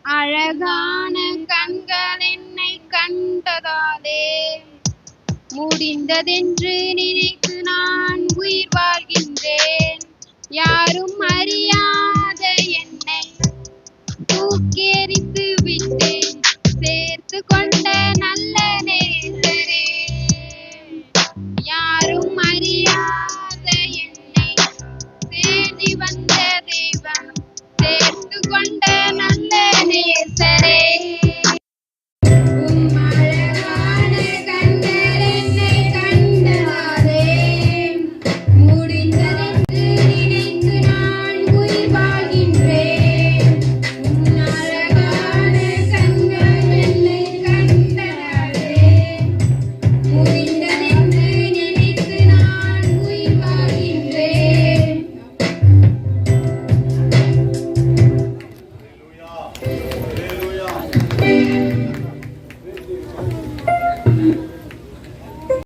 அழகான கண்கள் என்னை கண்டதாலே. முடிந்ததென்று நினைத்து நான் உயிர் வாழ்கின்றேன். யாரும் அறியாத என்னை தூக்கெறிந்து விட்டேன். சேர்த்து கொண்ட